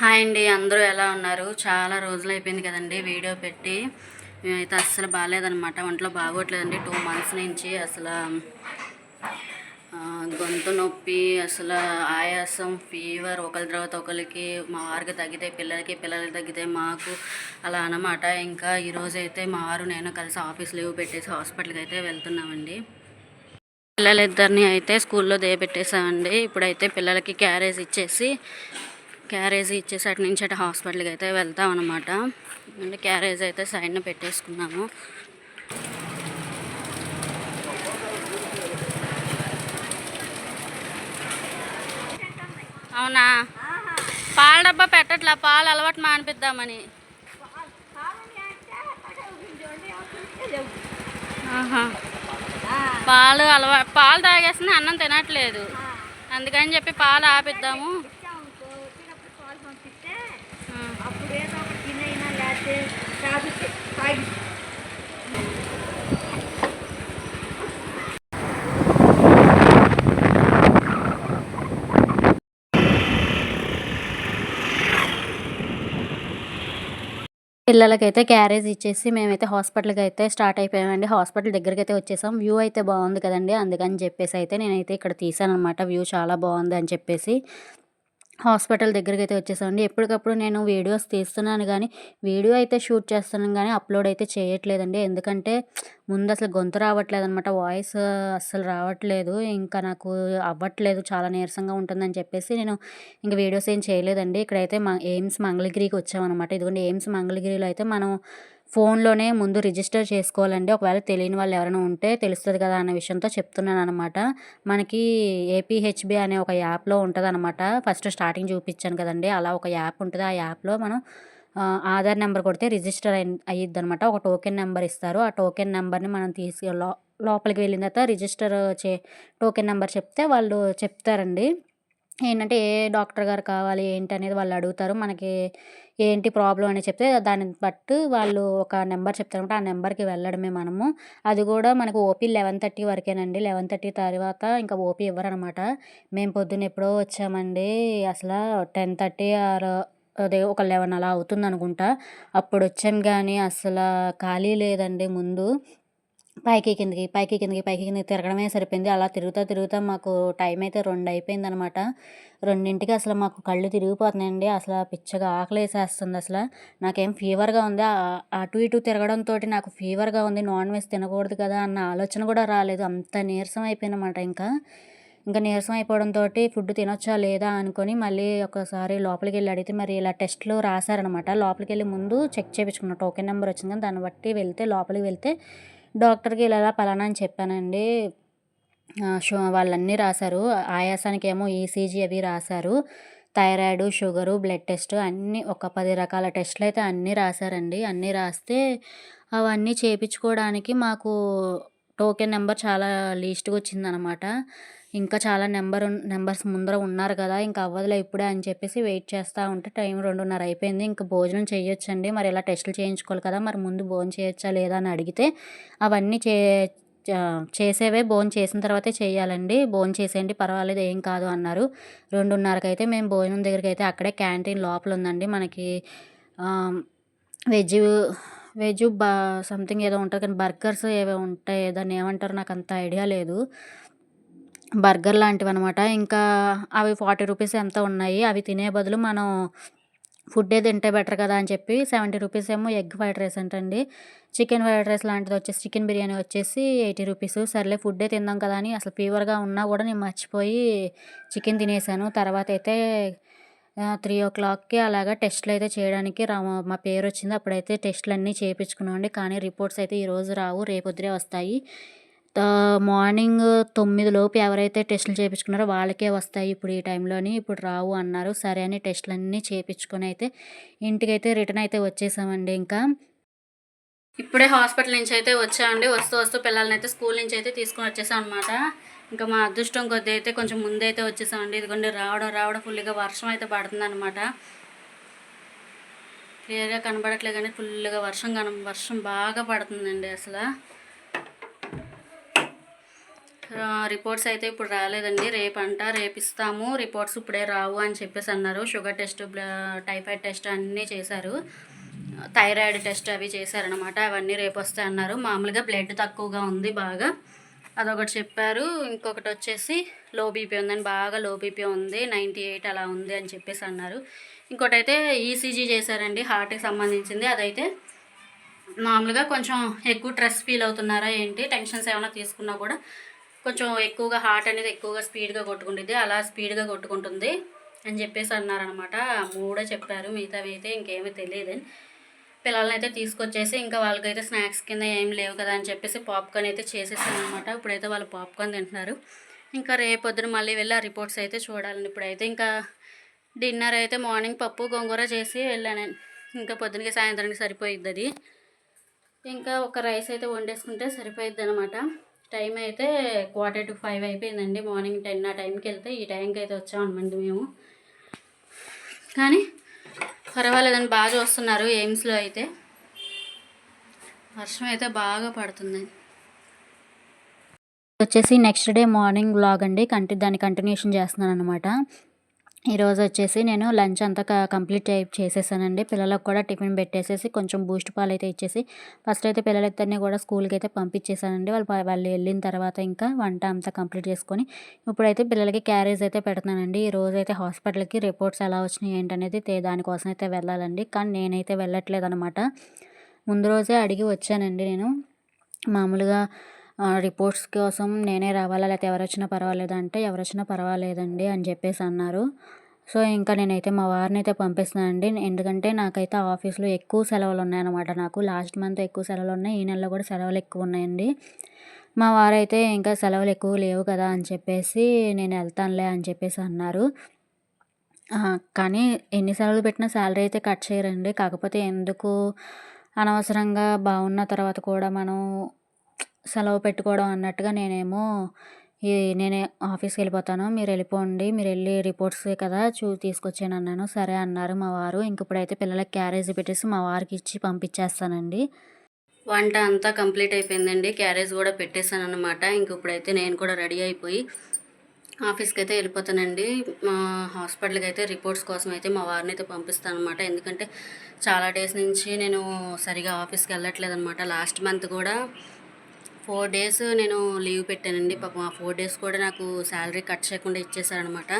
Hi అండి అందరూ ఎలా ఉన్నారు? చాలా రోజులు అయిపోయింది కదండి వీడియో పెట్టి. మేమైతే అస్సలు బాగాలేదనమాట ఒంట్లో బాగోట్లేదండి. టూ మంత్స్ నుంచి అసలు గొంతు నొప్పి అసలు ఆయాసం ఫీవర్ ఒకరి తర్వాత ఒకరికి మా వారికి తగ్గితే పిల్లలకి పిల్లలకి తగ్గితే మాకు అలా అన్నమాట. ఇంకా ఈరోజు అయితే మా వారు నేను కలిసి ఆఫీస్ లీవ్ పెట్టేసి హాస్పిటల్కి అయితే వెళ్తున్నామండి. పిల్లలిద్దరిని అయితే స్కూల్లో దేయబెట్టేసామండి ఇప్పుడైతే పిల్లలకి క్యారేజ్ ఇచ్చేసి క్యారేజ్ ఇచ్చేసి అటు నుంచి అటు హాస్పిటల్కి అయితే వెళ్తాం అనమాట అంటే క్యారేజ్ అయితే సైడ్న పెట్టేసుకున్నాము. అవునా? పాల డబ్బా పెట్టట్లా? పాలు అలవాటు మానిపిద్దామని. పాలు అలవా పాలు తాగేస్తుంది అన్నం తినట్లేదు. అందుకని చెప్పి పాలు ఆపిద్దాము ఆ. అప్పుడు ఏదో ఒకటి తినైనా లేకపోతే తాగితే తాగి పిల్లలకైతే క్యారేజ్ ఇచ్చేసి మేమైతే హాస్పిటల్కి అయితే స్టార్ట్ అయిపోయామండి. హాస్పిటల్ దగ్గరికి అయితే వచ్చేసాం. వ్యూ అయితే బాగుంది కదండి. అందుకని చెప్పేసి అయితే నేనైతే ఇక్కడ తీసాను అనమాట వ్యూ చాలా బాగుంది అని చెప్పేసి. హాస్పిటల్ దగ్గరికి అయితే వచ్చేసామండి. ఎప్పటికప్పుడు నేను వీడియోస్ తీస్తున్నాను కానీ వీడియో అయితే షూట్ చేస్తున్నాను కానీ అప్లోడ్ అయితే చేయట్లేదండి. ఎందుకంటే ముందు అసలు గొంతు రావట్లేదు అనమాట వాయిస్ అస్సలు రావట్లేదు. ఇంకా నాకు అవ్వట్లేదు. చాలా నీరసంగా ఉంటుందని చెప్పేసి నేను ఇంకా వీడియోస్ ఏం చేయలేదండి. ఇక్కడైతే మా ఎయిమ్స్ మంగళగిరికి వచ్చామన్నమాట. ఇదిగోండి ఎయిమ్స్ మంగళగిరిలో అయితే మనం ఫోన్లోనే ముందు రిజిస్టర్ చేసుకోవాలండి. ఒకవేళ తెలియని వాళ్ళు ఎవరైనా ఉంటే తెలుస్తుంది కదా అన్న విషయంతో చెప్తున్నాను అనమాట మనకి ఏపీహెచ్బి అనే ఒక యాప్లో ఉంటుంది అనమాట ఫస్ట్ స్టార్టింగ్ చూపించాను కదండి. అలా ఒక యాప్ ఉంటుంది. ఆ యాప్లో మనం ఆధార్ నెంబర్ కొడితే రిజిస్టర్ అయి అయ్యిద్ది అనమాట ఒక టోకెన్ నెంబర్ ఇస్తారు. ఆ టోకెన్ నెంబర్ని మనం తీసి లో లోపలికి వెళ్ళిన తర్వాత రిజిస్టర్ చే టోకెన్ నెంబర్ చెప్తే వాళ్ళు చెప్తారండి. ఏంటంటే ఏ డాక్టర్ గారు కావాలి ఏంటి అనేది వాళ్ళు అడుగుతారు. మనకి ఏంటి ప్రాబ్లం అని చెప్తే దాన్ని బట్టి వాళ్ళు ఒక నెంబర్ చెప్తారనమాట ఆ నెంబర్కి వెళ్ళడమే మనము. అది కూడా మనకు ఓపీ లెవెన్ థర్టీ వరకేనండి. లెవెన్ థర్టీ తర్వాత ఇంకా ఓపీ ఇవ్వరనమాట. మేము పొద్దున్న ఎప్పుడో వచ్చామండి. అసలు టెన్ థర్టీ ఆర్ అదే ఒక లెవెన్ అలా అవుతుంది అనుకుంటా అప్పుడు వచ్చాం కానీ అసలు ఖాళీ లేదండి ముందు. పైకి కిందకి పైకి కిందకి పైకి కిందకి తిరగడమే సరిపోయింది. అలా తిరుగుతా తిరుగుతా మాకు టైం అయితే రెండు అయిపోయింది అనమాట రెండింటికి అసలు మాకు కళ్ళు తిరిగిపోతున్నాయండి. అసలు పిచ్చగా ఆకలి వేసేస్తుంది అసలు. నాకేం ఫీవర్గా ఉంది. అటు ఇటు తిరగడంతో నాకు ఫీవర్గా ఉంది. నాన్ వెజ్ తినకూడదు కదా అన్న ఆలోచన కూడా రాలేదు. అంత నీరసం అయిపోయిందన్నమాట ఇంకా. ఇంకా నీరసం అయిపోవడంతో ఫుడ్ తినొచ్చా లేదా అనుకొని మళ్ళీ ఒకసారి లోపలికి వెళ్ళి అడిగితే మరి ఇలా టెస్ట్లు రాశారనమాట లోపలికి వెళ్ళి ముందు చెక్ చేయించుకున్న టోకెన్ నెంబర్ వచ్చింది కానీ దాన్ని బట్టి వెళ్తే లోపలికి వెళ్తే డాక్టర్కి ఇలా ఇలా పలానా అని చెప్పానండి. షో వాళ్ళన్నీ రాశారు. ఆయాసానికి ఏమో ఈసీజీ అవి రాశారు. థైరాయిడ్ షుగరు బ్లడ్ టెస్ట్ అన్నీ ఒక పది రకాల టెస్టులు అయితే అన్నీ రాశారండి. అన్నీ రాస్తే అవన్నీ చేయించుకోవడానికి మాకు టోకెన్ నెంబర్ చాలా లీస్ట్గా వచ్చిందనమాట. ఇంకా చాలా నెంబర్ నెంబర్స్ ముందర ఉన్నారు కదా ఇంకా అవ్వదులే ఇప్పుడే అని చెప్పేసి వెయిట్ చేస్తూ ఉంటే టైం రెండున్నర అయిపోయింది. ఇంకా భోజనం చేయొచ్చండి మరి ఇలా టెస్టులు చేయించుకోవాలి కదా మరి ముందు భోజనం చేయొచ్చా లేదా అని అడిగితే అవన్నీ చే చేసేవే భోజనం చేసిన తర్వాతే చేయాలండి. భోజనం చేసేయండి పర్వాలేదు ఏం కాదు అన్నారు. రెండున్నరకైతే అయితే మేము భోజనం దగ్గరికి అయితే అక్కడే క్యాంటీన్ లోపల ఉందండి మనకి వెజ్ వెజ్ బా సంథింగ్ ఏదో ఉంటుంది కానీ బర్గర్స్ ఏవో ఉంటాయి. దాన్ని ఏమంటారు? నాకు అంత ఐడియా లేదు. బర్గర్ లాంటివి అనమాట ఇంకా అవి ఫార్టీ రూపీస్ ఎంత ఉన్నాయి? అవి తినే బదులు మనం ఫుడ్ తింటే బెటర్ కదా అని చెప్పి సెవెంటీ రూపీస్ ఏమో ఎగ్ ఫ్రైడ్ రైస్ అంటండి. చికెన్ ఫ్రైడ్ రైస్ లాంటిది వచ్చేసి చికెన్ బిర్యానీ వచ్చేసి ఎయిటీ రూపీస్. సర్లే ఫుడ్డే తిందాం కదా అని అసలు ఫీవర్గా ఉన్నా కూడా నేను మర్చిపోయి చికెన్ తినేసాను. తర్వాత అయితే త్రీ ఓ క్లాక్కి అలాగా టెస్ట్లు అయితే చేయడానికి రా మా పేరు వచ్చింది అప్పుడైతే టెస్ట్లు అన్నీ చేయించుకున్నామండి కానీ రిపోర్ట్స్ అయితే ఈరోజు రావు రేపొద్దురే వస్తాయి. మార్నింగ్ తొమ్మిది లోపు ఎవరైతే టెస్టులు చేయించుకున్నారో వాళ్ళకే వస్తాయి ఇప్పుడు ఈ టైంలోని. ఇప్పుడు రావు అన్నారు సరే అని టెస్టులు అన్నీ చేయించుకొని అయితే ఇంటికైతే రిటర్న్ అయితే వచ్చేసామండి ఇంకా. ఇప్పుడే హాస్పిటల్ నుంచి అయితే వచ్చామండి. వస్తూ వస్తూ పిల్లల్ని అయితే స్కూల్ నుంచి అయితే తీసుకొని వచ్చేసాం అనమాట ఇంకా మా అదృష్టం కొద్ది అయితే కొంచెం ముందైతే వచ్చేసామండి. ఇదిగోండి రావడం రావడం ఫుల్గా వర్షం అయితే పడుతుంది అనమాట క్లియర్గా కనబడట్లే కానీ ఫుల్గా వర్షం కన వర్షం బాగా పడుతుందండి అసలు. రిపోర్ట్స్ అయితే ఇప్పుడు రాలేదండి. రేపంట రేపిస్తాము. రిపోర్ట్స్ ఇప్పుడే రావు అని చెప్పేసి అన్నారు. షుగర్ టెస్ట్ టైఫాయిడ్ టెస్ట్ అన్నీ చేశారు. థైరాయిడ్ టెస్ట్ అవి చేశారనమాట అవన్నీ రేపు వస్తాయి అన్నారు మామూలుగా బ్లడ్ తక్కువగా ఉంది బాగా. అదొకటి చెప్పారు. ఇంకొకటి వచ్చేసి లో బీపీ ఉందని బాగా లో బీపీ ఉంది నైంటీ ఎయిట్ అలా ఉంది అని చెప్పేసి అన్నారు. ఇంకోటి అయితే ఈసీజీ చేశారండి హార్ట్కి సంబంధించింది. అదైతే మామూలుగా కొంచెం ఎక్కువ స్ట్రెస్ ఫీల్ అవుతున్నారా ఏంటి టెన్షన్స్ ఏమైనా తీసుకున్నా కూడా కొంచెం ఎక్కువగా హార్ట్ అనేది ఎక్కువగా స్పీడ్గా కొట్టుకుంటుంది అలా స్పీడ్గా కొట్టుకుంటుంది అని చెప్పేసి అన్నారనమాట మూడే చెప్పారు మిగతావి అయితే ఇంకేమీ తెలియదు. పిల్లల్ని అయితే తీసుకొచ్చేసి ఇంకా వాళ్ళకైతే స్నాక్స్ కింద ఏం లేవు కదా అని చెప్పేసి పాప్కార్న్ అయితే చేసేసాను అనమాట ఇప్పుడైతే వాళ్ళు పాప్కార్న్ తింటున్నారు. ఇంకా రేపొద్దున మళ్ళీ వెళ్ళి ఆ రిపోర్ట్స్ అయితే చూడాలని ఇప్పుడైతే ఇంకా డిన్నర్ అయితే మార్నింగ్ పప్పు గోంగూర చేసి వెళ్ళాను. ఇంకా పొద్దునకి సాయంత్రానికి సరిపోయిద్ది అది ఇంకా ఒక రైస్ అయితే వండేసుకుంటే సరిపోయిద్ది అనమాట టైం అయితే క్వార్టర్ టు ఫైవ్ అయిపోయిందండి. మార్నింగ్ టెన్ ఆ టైంకి వెళ్తే ఈ టైంకి అయితే వచ్చామన్నమాట మేము. కానీ పర్వాలేదండి బాగా చూస్తున్నారు ఎయిమ్స్లో అయితే. వర్షం అయితే బాగా పడుతుంది. వచ్చేసి నెక్స్ట్ డే మార్నింగ్ వ్లాగ్ అండి. కంటి దాన్ని కంటిన్యూషన్ చేస్తున్నాను అనమాట ఈరోజు వచ్చేసి నేను లంచ్ అంతా క- కంప్లీట్ చేసేసానండి. పిల్లలకు కూడా టిఫిన్ పెట్టేసేసి కొంచెం బూస్ట్ పాలు అయితే ఇచ్చేసి ఫస్ట్ అయితే పిల్లలిద్దరిని కూడా స్కూల్కి అయితే పంపించేసానండి. వాళ్ళు వాళ్ళు వెళ్ళిన తర్వాత ఇంకా వంట అంతా కంప్లీట్ చేసుకొని ఇప్పుడైతే పిల్లలకి క్యారేజ్ అయితే పెడుతున్నానండి. ఈ రోజు అయితే హాస్పిటల్కి రిపోర్ట్స్ ఎలా వచ్చినాయి ఏంటనేది దానికోసం అయితే వెళ్ళాలండి. కానీ నేనైతే వెళ్ళట్లేదు అనమాట ముందు రోజే అడిగి వచ్చానండి నేను. మామూలుగా రిపోర్ట్స్ కోసం నేనే రావాలా? లేకపోతే ఎవరు వచ్చినా పర్వాలేదా అంటే ఎవరు వచ్చినా పర్వాలేదండి అని చెప్పేసి అన్నారు. సో ఇంకా నేనైతే మా వారిని అయితే పంపిస్తున్నానండి ఎందుకంటే నాకైతే ఆఫీస్లో ఎక్కువ సెలవులు ఉన్నాయన్నమాట. నాకు లాస్ట్ మంత్ ఎక్కువ సెలవులు ఉన్నాయి. ఈ నెలలో కూడా సెలవులు ఎక్కువ ఉన్నాయండి. మా వారైతే ఇంకా సెలవులు ఎక్కువ లేవు కదా అని చెప్పేసి నేను వెళ్తానులే అని చెప్పేసి అన్నారు. కానీ ఎన్ని సెలవులు పెట్టినా శాలరీ అయితే కట్ చేయరండి. కాకపోతే ఎందుకు? అనవసరంగా బాగున్న తర్వాత కూడా మనం సెలవు పెట్టుకోవడం అన్నట్టుగా నేనేమో ఈ నేనే ఆఫీస్కి వెళ్ళిపోతాను. మీరు వెళ్ళిపోండి. మీరు వెళ్ళి రిపోర్ట్స్ కదా చూ తీసుకొచ్చాను అన్నాను. సరే అన్నారు మా వారు. ఇంక ఇప్పుడైతే పిల్లలకి క్యారేజ్ పెట్టేసి మా వారికి ఇచ్చి పంపించేస్తానండి. వంట అంతా కంప్లీట్ అయిపోయిందండి. క్యారేజ్ కూడా పెట్టేశాను అనమాట ఇంక ఇప్పుడైతే నేను కూడా రెడీ అయిపోయి ఆఫీస్కి అయితే వెళ్ళిపోతానండి. మా హాస్పిటల్కి అయితే రిపోర్ట్స్ కోసం అయితే మా వారిని అయితే పంపిస్తాను అనమాట ఎందుకంటే చాలా డేస్ నుంచి నేను సరిగా ఆఫీస్కి వెళ్ళట్లేదు అనమాట లాస్ట్ మంత్ కూడా ఫోర్ డేస్ నేను లీవ్ పెట్టానండి. పాపం ఆ ఫోర్ డేస్ కూడా నాకు శాలరీ కట్ చేయకుండా ఇచ్చేసారనమాట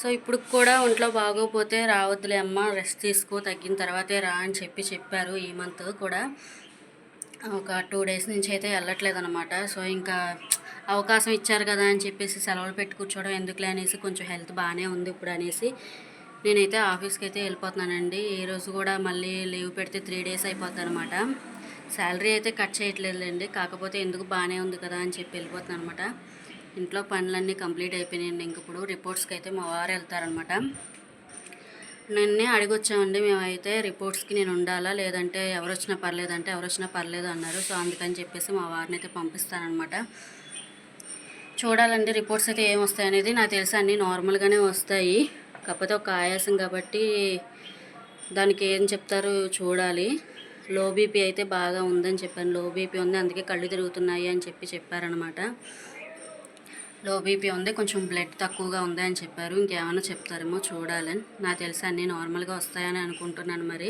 సో ఇప్పుడు కూడా ఒంట్లో బాగోపోతే రావద్దులే అమ్మ రెస్ట్ తీసుకో తగ్గిన తర్వాతే రా అని చెప్పి చెప్పారు ఈ మంత్ కూడా. ఒక టూ డేస్ నుంచి అయితే వెళ్ళట్లేదు అనమాట సో ఇంకా అవకాశం ఇచ్చారు కదా అని చెప్పేసి సెలవులు పెట్టి కూర్చోవడం ఎందుకులే అనేసి కొంచెం హెల్త్ బాగానే ఉంది ఇప్పుడు అనేసి నేనైతే ఆఫీస్కి అయితే వెళ్ళిపోతున్నానండి. ఈ రోజు కూడా మళ్ళీ లీవ్ పెడితే త్రీ డేస్ అయిపోతుంది అనమాట శాలరీ అయితే కట్ చేయట్లేదులేండి. కాకపోతే ఎందుకు బాగానే ఉంది కదా అని చెప్పి వెళ్ళిపోతున్నాను అనమాట ఇంట్లో పనులన్నీ కంప్లీట్ అయిపోయినాయండి. ఇంక ఇప్పుడు రిపోర్ట్స్కి అయితే మా వారు వెళ్తారనమాట నిన్నే అడిగొచ్చామండి మేమైతే రిపోర్ట్స్కి నేను ఉండాలా? లేదంటే ఎవరు వచ్చినా పర్లేదు అంటే ఎవరు వచ్చినా పర్లేదు అన్నారు. సో అందుకని చెప్పేసి మా వారిని అయితే పంపిస్తానమాట చూడాలండి రిపోర్ట్స్ అయితే ఏం వస్తాయనేది నాకు తెలిసి అన్నీ నార్మల్గానే వస్తాయి. కాకపోతే ఒక ఆయాసం కాబట్టి దానికి ఏం చెప్తారో చూడాలి. లో బీపీ అయితే బాగా ఉందని చెప్పాను. లో బీపీ ఉంది అందుకే కళ్ళు తిరుగుతున్నాయి అని చెప్పి చెప్పారనమాట లో బీపీ ఉంది కొంచెం బ్లడ్ తక్కువగా ఉంది అని చెప్పారు. ఇంకేమైనా చెప్తారేమో చూడాలని నాకు తెలిసి అన్నీ నార్మల్గా వస్తాయని అనుకుంటున్నాను మరి.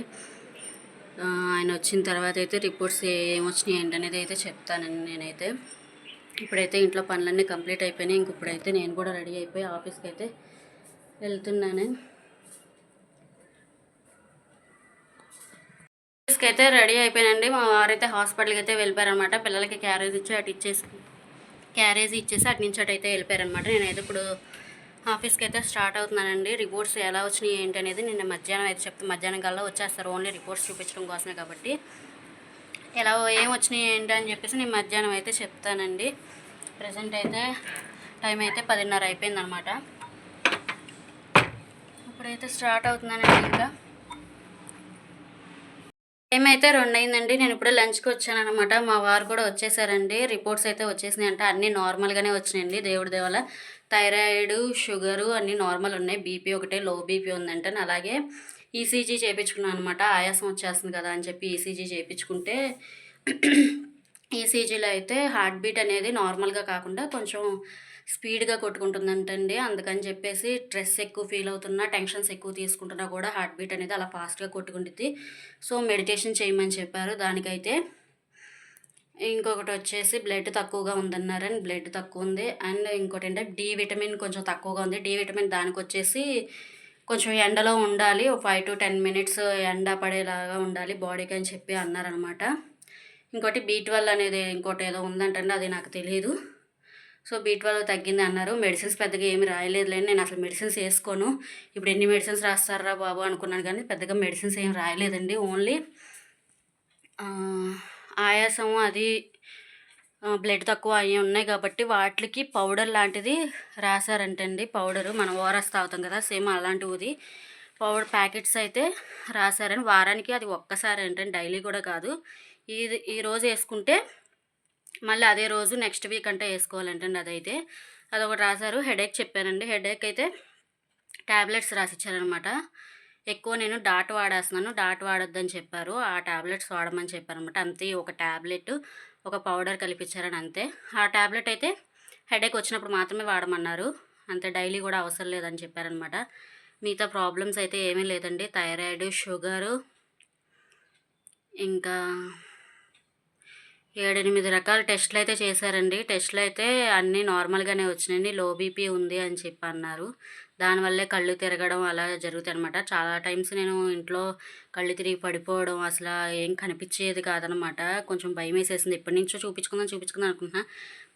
ఆయన వచ్చిన తర్వాత అయితే రిపోర్ట్స్ ఏమొచ్చినాయి ఏంటనేది అయితే చెప్తానండి నేనైతే. ఇప్పుడైతే ఇంట్లో పనులన్నీ కంప్లీట్ అయిపోయినాయి. ఇంక ఇప్పుడైతే నేను కూడా రెడీ అయిపోయి ఆఫీస్కి అయితే వెళ్తున్నాను. ఆఫీస్కి అయితే రెడీ అయిపోయానండి. మా వారైతే హాస్పిటల్కి అయితే వెళ్ళిపోయారనమాట పిల్లలకి క్యారేజ్ ఇచ్చి అటు ఇచ్చేసి క్యారేజ్ ఇచ్చేసి అటు నుంచి అటు అయితే వెళ్ళిపోయారనమాట నేనైతే ఇప్పుడు ఆఫీస్కి అయితే స్టార్ట్ అవుతున్నానండి. రిపోర్ట్స్ ఎలా వచ్చినాయి ఏంటి అనేది నిన్న మధ్యాహ్నం అయితే చెప్తే మధ్యాహ్నం కల్లా వచ్చేస్తారు. ఓన్లీ రిపోర్ట్స్ చూపించడం కోసమే కాబట్టి. ఎలా ఏం వచ్చినాయి ఏంటి అని చెప్పేసి నేను మధ్యాహ్నం అయితే చెప్తానండి. ప్రజెంట్ అయితే టైం అయితే పదిన్నర అయిపోయిందనమాట ఇప్పుడైతే స్టార్ట్ అవుతున్నానండి ఇంకా. టైం అయితే రెండు అయిందండి నేను ఇప్పుడు లంచ్కి వచ్చాను అనమాట మా వారు కూడా వచ్చేసారండి. రిపోర్ట్స్ అయితే వచ్చేసినాయి. అంటే అన్నీ నార్మల్గానే వచ్చినాయండి దేవుడి దేవల. థైరాయిడ్ షుగరు అన్నీ నార్మల్ ఉన్నాయి. బీపీ ఒకటే లో బీపీ ఉందంటే అలాగే ఈసీజీ చేయించుకున్నాను అనమాట ఆయాసం వచ్చేస్తుంది కదా అని చెప్పి ఈసీజీ చేయించుకుంటే ఈసీజీలో అయితే హార్ట్ బీట్ అనేది నార్మల్గా కాకుండా కొంచెం స్పీడ్గా కొట్టుకుంటుందంటండి. అందుకని చెప్పేసి స్ట్రెస్ ఎక్కువ ఫీల్ అవుతున్నా టెన్షన్స్ ఎక్కువ తీసుకుంటున్నా కూడా హార్ట్ బీట్ అనేది అలా ఫాస్ట్గా కొట్టుకుంటుంది సో మెడిటేషన్ చేయమని చెప్పారు. దానికైతే ఇంకొకటి వచ్చేసి బ్లడ్ తక్కువగా ఉందన్నారు అండ్ బ్లడ్ తక్కువ ఉంది. అండ్ ఇంకోటి ఏంటంటే డి విటమిన్ కొంచెం తక్కువగా ఉంది. డి విటమిన్ దానికి వచ్చేసి కొంచెం ఎండలో ఉండాలి. ఫైవ్ టు టెన్ మినిట్స్ ఎండ పడేలాగా ఉండాలి బాడీకి అని చెప్పి అన్నారనమాట. ఇంకోటి బీ ట్వెల్వ్ అనేది ఇంకోటి ఏదో ఉందంటే అది నాకు తెలియదు సో బీ ట్వెల్వ్ తగ్గింది అన్నారు. మెడిసిన్స్ పెద్దగా ఏమి రాయలేదులే నేను అసలు మెడిసిన్స్ వేసుకోను. ఇప్పుడు ఎన్ని మెడిసిన్స్ రాస్తారా బాబు అనుకున్నాను కానీ పెద్దగా మెడిసిన్స్ ఏం రాయలేదండి. ఓన్లీ ఆయాసం అది బ్లడ్ తక్కువ అవి ఉన్నాయి కాబట్టి వాటికి పౌడర్ లాంటిది రాశారంటండి. పౌడరు మనం ఓరస్ తాగుతాం కదా సేమ్ అలాంటిది. పౌడర్ ప్యాకెట్స్ అయితే రాశారని వారానికి అది ఒక్కసారి ఏంటంటే డైలీ కూడా కాదు. ఇది ఈ ఈరోజు వేసుకుంటే మళ్ళీ అదే రోజు నెక్స్ట్ వీక్ అంటే వేసుకోవాలంటండి అదైతే. అదొకటి రాశారు. హెడేక్ చెప్పానండి. హెడేక్ అయితే ట్యాబ్లెట్స్ రాసిచ్చారనమాట. ఎక్కువ నేను డాట్ వాడేస్తున్నాను. డాట్ వాడొద్దని చెప్పారు. ఆ ట్యాబ్లెట్స్ వాడమని చెప్పారనమాట. అంతే ఒక ట్యాబ్లెట్ ఒక పౌడర్ కలిపించారని అంతే. ఆ ట్యాబ్లెట్ అయితే హెడేక్ వచ్చినప్పుడు మాత్రమే వాడమన్నారు. అంతే డైలీ కూడా అవసరం లేదని చెప్పారనమాట. మిగతా ప్రాబ్లమ్స్ అయితే ఏమీ లేదండి. థైరాయిడ్ షుగరు ఇంకా ఏడెనిమిది రకాల టెస్ట్లు అయితే చేశారండి. టెస్ట్లు అయితే అన్నీ నార్మల్గానే వచ్చినాయండి. లో బీపీ ఉంది అని చెప్పి అన్నారు. దానివల్లే కళ్ళు తిరగడం అలా జరుగుతాయి అనమాట చాలా టైమ్స్ నేను ఇంట్లో కళ్ళు తిరిగి పడిపోవడం అసలు ఏం కనిపించేది కాదనమాట కొంచెం భయం వేసేసింది. ఎప్పటి నుంచో చూపించుకుందాం చూపించుకుందాం అనుకుంటున్నా.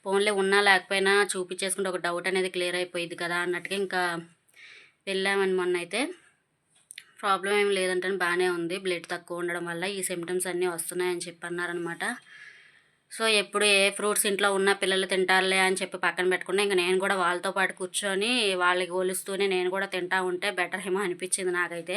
ఫోన్లే ఉన్నా లేకపోయినా చూపించేసుకుంటే ఒక డౌట్ అనేది క్లియర్ అయిపోయింది కదా అన్నట్టుగా ఇంకా వెళ్ళామని మొన్న అయితే. ప్రాబ్లం ఏం లేదంటే బాగానే ఉంది. బ్లడ్ తక్కువ ఉండడం వల్ల ఈ సిమ్టమ్స్ అన్నీ వస్తున్నాయని చెప్పి అన్నారనమాట సో ఎప్పుడు ఏ ఫ్రూట్స్ ఇంట్లో ఉన్న పిల్లలు తింటారులే అని చెప్పి పక్కన పెట్టుకున్నా ఇంకా నేను కూడా వాళ్ళతో పాటు కూర్చొని వాళ్ళకి పోలుస్తూనే నేను కూడా తింటా ఉంటే బెటర్ ఏమో అనిపించింది నాకైతే.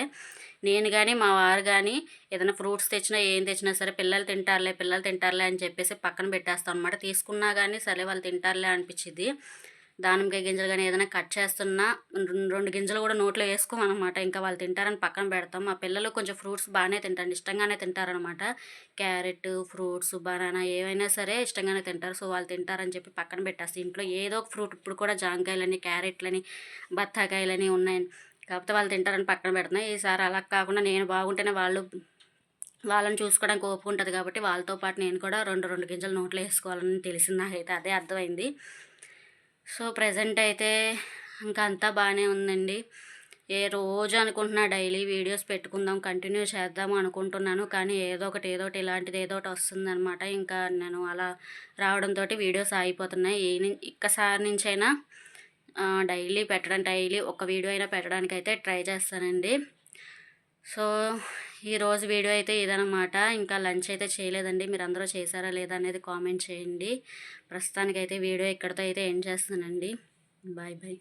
నేను కానీ మా వారు కానీ ఏదైనా ఫ్రూట్స్ తెచ్చినా ఏం తెచ్చినా సరే పిల్లలు తింటారులే పిల్లలు తింటారులే అని చెప్పేసి పక్కన పెట్టేస్తాం అనమాట తీసుకున్నా కానీ సరే వాళ్ళు తింటారులే అనిపించింది దానిమ్మకాయ గింజలు కానీ ఏదైనా కట్ చేస్తున్నా రెండు గింజలు కూడా నోట్లో వేసుకోమన్నమాట ఇంకా వాళ్ళు తింటారని పక్కన పెడతాం. మా పిల్లలు కొంచెం ఫ్రూట్స్ బాగానే తింటారు. ఇష్టంగానే తింటారనమాట. క్యారెట్ ఫ్రూట్స్ బనానా ఏవైనా సరే ఇష్టంగానే తింటారు. సో వాళ్ళు తింటారని చెప్పి పక్కన పెట్టేస్తే. ఇంట్లో ఏదో ఒక ఫ్రూట్ ఇప్పుడు కూడా జాంకాయలని క్యారెట్లని బత్తాకాయలని ఉన్నాయి. కాకపోతే వాళ్ళు తింటారని పక్కన పెడుతున్నాయి ఈసారి అలా కాకుండా నేను బాగుంటేనే వాళ్ళు వాళ్ళని చూసుకోవడానికి ఓపుకుంటుంది కాబట్టి వాళ్ళతో పాటు నేను కూడా రెండు రెండు గింజలు నోట్లో వేసుకోవాలని తెలిసింది. నాకైతే అదే అర్థమైంది. సో ప్రజెంట్ అయితే ఇంకా అంతా బాగానే ఉందండి. ఏ రోజు అనుకుంటున్నా డైలీ వీడియోస్ పెట్టుకుందాం కంటిన్యూ చేద్దాం అనుకుంటున్నాను. కానీ ఏదో ఒకటి ఏదో ఒకటి ఇలాంటిది ఏదో ఒకటి వస్తుందన్నమాట. ఇంకా నేను అలా రావడంతో వీడియోస్ ఆగిపోతున్నాయి. ఈ ఇక్కసారి నుంచైనా డైలీ పెట్టడం డైలీ ఒక వీడియో అయినా పెట్టడానికి అయితే ట్రై చేస్తానండి. సో ఈరోజు వీడియో అయితే ఇదనమాట ఇంకా లంచ్ అయితే చేయలేదండి. మీరు అందరూ చేశారా లేదా అనేది కామెంట్ చేయండి. ప్రస్తుతానికైతే వీడియో ఇక్కడితో అయితే ఎండ్ చేస్తానండి బాయ్ బాయ్.